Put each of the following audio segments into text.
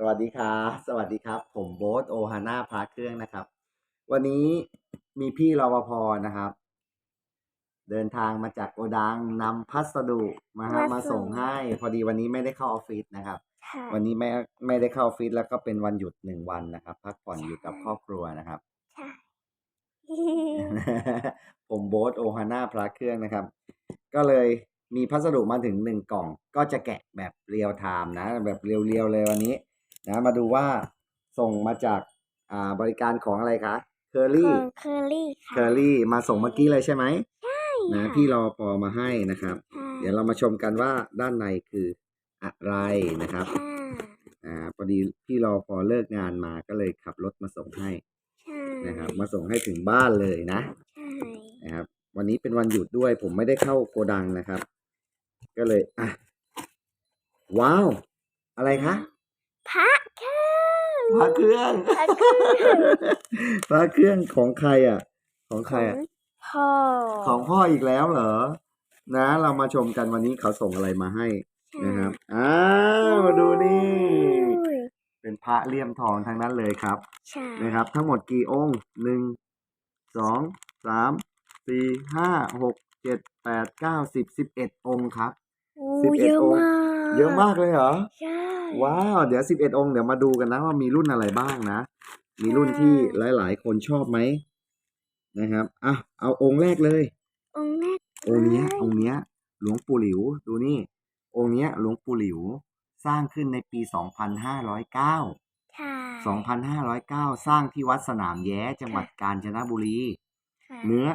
สวัสดีครับ สวัสดีครับ ผมโบ๊ทโอฮาน่าพระเครื่องนะครับ วันนี้มีพี่รปภนะครับ เดินทางมาจากโกดังนำพัสดุมาฮะมามาส่ส่งง ให้ พอดีวันนี้ไม่ได้เข้าออฟฟิศนะครับ ค่ะวันนี้ไม่ไม่ได้เข้าออฟฟิศแล้วก็เป็นวันหยุดหนึ่งวันนะครับ พักผ่อนอยู่กับครอบครัวนะครับ ใช่ ผมโบ๊ทโอฮาน่าพระเครื่องนะครับ ก็เลยมีพัสดุมาถึงหนึ่งกล่อง ก็จะแกะแบบเรียลไทม์นะ แบบเรียวๆเลยวันนี้ นะมาดูว่าส่งมาจากอ่าบริการของอะไรคะเคอขรี่องเคอรี่เคค่ะอรี่มาส่งเมื่อกี้เลยใช่ไหมนะค่ะพี่รอพอมาให้นะครับค่ะเดี๋ยวเรามาชมกันว่าด้านในคืออะไรนะครับค่ะอ่าพอดีพี่รอพอเลิกงานมาก็เลยขับรถมาส่งให้ใช่นะครับ มาส่งให้ถึงบ้านเลยนะใช่นะครับ วันนี้เป็นวันหยุดด้วย ผมไม่ได้เข้าโกดังนะครับ ก็เลยอะว้าว อะไรคะพระค่ะ พระเครื่องพระเครื่องพระเครื่องของใครอะ ของใครอะ พ่อ ของพ่ออีกแล้วเหรอ นะ เรามาชมกันวันนี้เขาส่งอะไรมาให้นะครับ อ้าวดูนี่อุ้ยเป็นพระเลี่ยมทองทั้งนั้นเลยครับใช่นะครับ ทั้งหมดกี่องค์หนึ่ง สอง สาม สี่ ห้า หก เจ็ด แปด เก้า สิบ สิบเอ็ดองค์ครับโอ้11เยอะองค์มากเยอะมากเลยเหรอ ใช่ ว้าว เดี๋ยวสิบเอ็ดองค์เดี๋ยวมาดูกันนะว่ามีรุ่นอะไรบ้างนะ มีรุ่นที่หลาย ๆ คนชอบไหมนะครับอะเอาองค์แรกเลย องค์แรกองค์เนี้ยเลยองค์เนี้ย หลวงปู่หลิวดูนี่ องค์เนี้ย หลวงปู่หลิวสร้างขึ้นในปี2509ค่ะ2509สร้างที่วัดสนามแย้จังหวัดกาญจนบุรีค่ะเนื้อ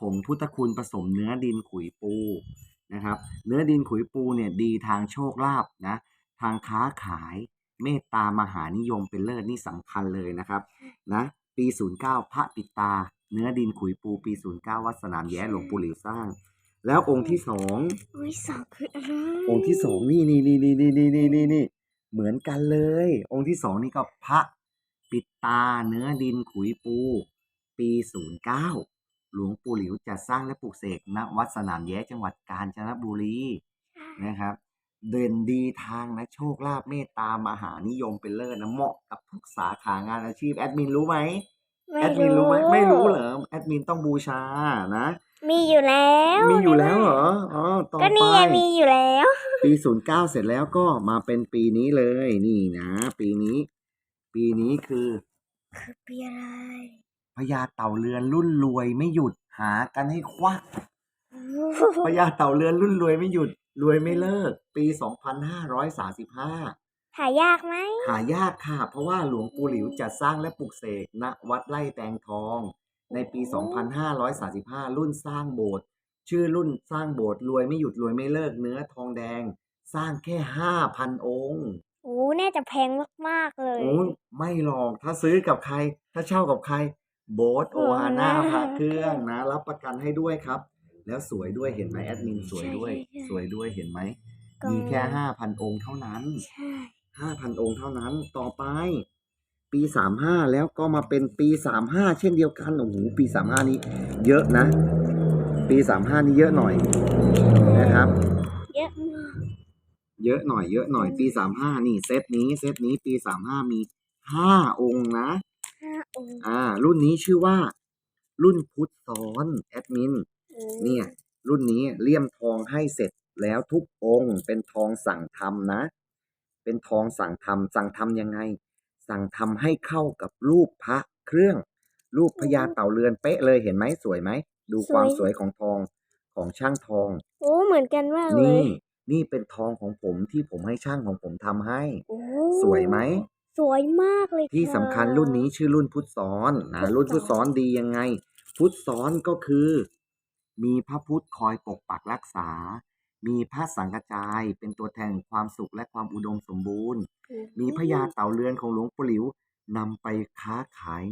ผงพุทธคุณผสมเนื้อดินขุยปูนะครับ เนื้อดินขุยปูเนี่ยดีทางโชคลาภนะ ทางค้าขายเมตตามหานิยมเป็นเลิศนี่สำคัญเลยนะครับนะปี 09 พระปิดตา เนื้อดินขุยปูปี 09 วัดสนามแย้หลวงปู่หลิวสร้าง แล้วองค์ที่สองอุ้ยสองคืออะไรองค์ที่สองนี่นี่นี่นี่นี่นี่นี่นี่นี่เหมือนกันเลย องค์ที่สองนี่ก็พระปิดตาเนื้อดินขุยปู ปีศูนย์เก้าหลวงปู่หลิวจัดสร้างและปลูกเสกณวัดสนามแย้จังหวัดกาญจนบุรีนะครับ เด่นดีทางนะโชคลาภเมตตามหานิยมเป็นเลิศนะเหมาะกับทุกสาขางานอาชีพแอดมินรู้ไหมแอดมินรู้ไหมไม่รู้เหรอแอดมินต้องบูชานะมีอยู่แล้ว มีอยู่แล้วเหรออ๋อต่อก็ไปนี่ไงมีอยู่แล้ว ปีศูนย์เก้าเสร็จแล้วก็มาเป็นปีนี้เลยนี่นะ ปีนี้ ปีนี้คือคือปีอะไรพญาเต่าเรือนรุ่นรวยไม่หยุดหากันให้ควัก พญาเต่าเรือนรุ่นรวยไม่หยุดรวยไม่เลิก ปีสองพันห้าร้อยสาสิบห้าหายากไหมหายากค่ะ เพราะว่าหลวงปู่หลิวจัดสร้างและปลูกเสกณวัดไร่แตงทอง ในปี 2535 รุ่นสร้างโบสถ์ชื่อรุ่นสร้างโบสถ์รวยไม่หยุดรวยไม่เลิกเนื้อทองแดง สร้างแค่ 5,000 องค์โอ้น่าจะแพงมาก ๆ เลยโอ้ยไม่หรอกถ้าซื้อกับใคร ถ้าเช่ากับใคร โบสโอฮาน่าโอฮาน่าพระเครื่องนะ รับประกันให้ด้วยครับ แล้วสวยด้วยเห็นไหมแอดมินสวยด้วย ใช่ใช่ สวยด้วยเห็นไหมก็มีแค่5,000องค์เท่านั้น ใช่ห้าพันองค์เท่านั้น ต่อไป ปีสามห้าแล้วก็มาเป็นปีสามห้าเช่นเดียวกัน โอ้โห ปีสามห้านี้เยอะนะ ปีสามห้านี้เยอะหน่อยนะครับ เยอะมากเยอะหน่อยเยอะหน่อย ปีสามห้านี่เซตนี้เซตนี้ปีสามห้ามีห้าองค์นะ ห้าองค์อ่า รุ่นนี้ชื่อว่า รุ่นพุทธซ้อนแอดมินโอ้ เนี่ย รุ่นนี้เลี่ยมทองให้เสร็จแล้วทุกองค์ เป็นทองสั่งทำนะ เป็นทองสั่งทำสั่งทำยังไง สั่งทำให้เข้ากับรูปพระเครื่อง รูปพญาเต่าเรือนเป๊ะเลยเห็นไหมสวยไหมดูความสวยของทองของช่างทอง โอ้เหมือนกันมากเลนี่ยนี่เป็นทองของผมที่ผมให้ช่างของผมทำให้โอ้สวยไหมสวยมากเลยที่สำคัญรุ่นนี้ชื่อรุ่นพุทธซ้อนนะรุ่นพุทธซ้อนดียังไง พุทธซ้อนก็คือ มีพระพุทธคอยปกปักรักษา มีพระสังฆจายเป็นตัวแทนแห่งความสุขและความอุดมสมบูรณ์อืมมีพญาเต่าเรือนของหลวงปู่หลิวนำไปค้าขาย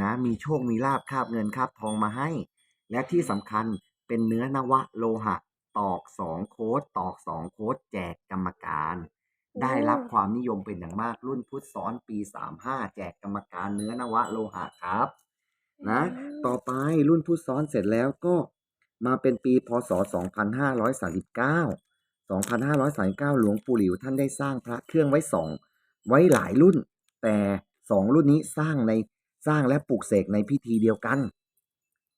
นะมีโชคมีลาบคาบเงินคาบทองมาให้ และที่สำคัญเป็นเนื้อนวะโลหะ ตอกสองโค้ดตอกสองโค้ดแจกกรรมการ ได้รับความนิยมเป็นอย่างมากรุ่นพุทธซ้อนปี35แจกกรรมการเนื้อนวะโลหะครับ นะ ต่อไปรุ่นพุทธซ้อนเสร็จแล้วก็ มาเป็นปีพศ 2539 2539 หลวงปู่หลิวท่านได้สร้างพระเครื่องไว้สองไว้หลายรุ่น แต่สองรุ่นนี้สร้างในสร้างและปลูกเสกในพิธีเดียวกัน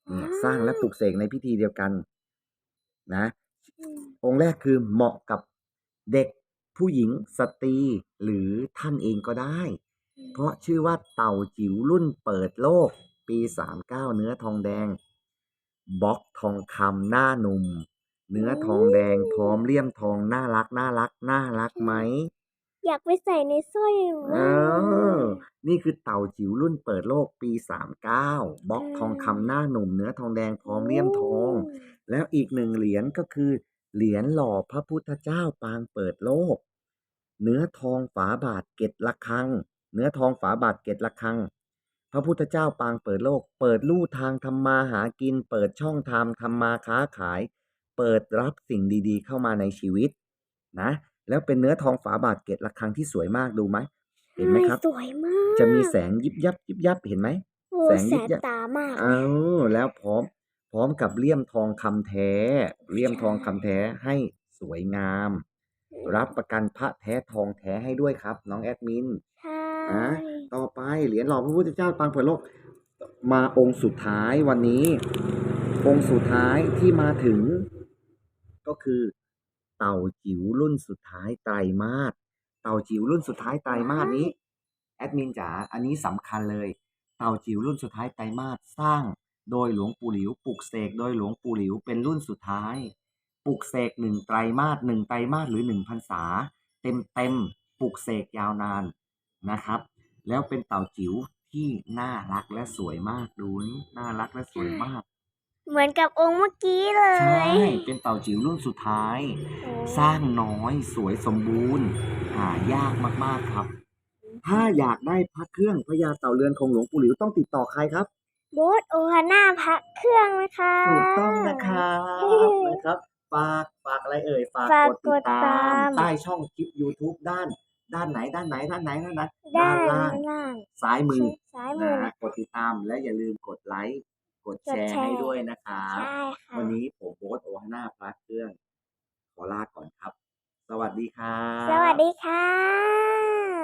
เนี่ยสร้างและปลูกเสกในพิธีเดียวกัน นะอืมองค์แรกคือเหมาะกับเด็กผู้หญิงสตรีหรือท่านเองก็ได้ เพราะชื่อว่าเต่าจิ๋วรุ่นเปิดโลก ปี 39 เนื้อทองแดง บล็อกทองคำหน้าหนุ่ม เนื้อทองแดงพร้อมเลี่ยมทองน่ารักน่ารักน่ารักไหม อยากไปใส่ในสร้อยเอมากอนี่คือเต่าจิ๋วรุ่นเปิดโลกปี 39บล็อกทองคำหน้าหนุ่ม เนื้อทองแดงพร้อมเลี่ยมทอง แล้วอีกหนึ่งเหรียญก็คือ เหรียญหล่อพระพุทธเจ้าปางเปิดโลก เนื้อทองฝาบาทเกตละคัง เนื้อทองฝาบาทเกตละคัง พระพุทธเจ้าปางเปิดโลก เปิดลู่ทางทำมาหากิน เปิดช่องทางทำมาค้าขาย เปิดรับสิ่งดีๆ เข้ามาในชีวิต นะ แล้วเป็นเนื้อทองฝาบาทเกตละคังที่สวยมากดูไหมเห็นไหมครับ สวยมาก จะมีแสงยิบยับยิบยับเห็นไหมโอ้แสงแสยิบบยับตามากเอาแล้วพร้อม พร้อมกับเลี่ยมทองคำแท้ เลี่ยมทองคำแท้ให้สวยงาม รับประกันพระแท้ทองแท้ให้ด้วยครับ น้องแอดมินใช่อะ ต่อไปเหรียญหล่อพระพุทธเจ้าปางเปิดโลก มาองค์สุดท้ายวันนี้ องค์สุดท้ายที่มาถึง ก็คือเต่าจิ๋วรุ่นสุดท้ายไตรมาสเต่าจิ๋วรุ่นสุดท้ายไตรมาสนี้แอดมินจ๋าอันนี้สำคัญเลย เต่าจิ๋วรุ่นสุดท้ายไตรมาสสร้างโดยหลวงปู่หลิวปลุกเสกโดยหลวงปู่หลิวเป็นรุ่นสุดท้ายปลุกเสกหนึ่งไตรมาสหนึ่งไตรมาสหรือหนึ่งพรรษา เต็มเต็มปลุกเสกยาวนานนะครับ แล้วเป็นเต่าจิ๋วที่น่ารักและสวยมากดูนี่น่ารักและสวยมาก เหมือนกับองค์เมื่อกี้เลใช่ ย เป็นเต่าจิ๋วรุ่นสุดท้ายโอ้สร้างน้อยสวยสมบูรณ์ หายากมากๆครับ ถ้าอยากได้พระเครื่องพญาเต่าเรือนของหลวงปู่หลิวต้องติดต่อใครครับ โบสโอฮาน่าพักเครื่องนะคะถูกต้องนะครับนะครับ ฝากฝากอะไรเอ่ย ฝากฝากกดติดตากดตามม ใต้ช่องคลิป YouTube ด้าน ด้านไหนด้านไหนด้านไหนด้านไหนด้านล่างล่างซ้ายมือซ้ายมือนะนะกดติดตามและอย่าลืมกดไลค์กดแชกดร์แชร์ให้ด้วยนะครับใช่ค่ะวันนี้ผมโบ๊ทโอฮาน่าพระเครื่องขอลาก่อนครับ สวัสดีครับสวัสดีค่ะ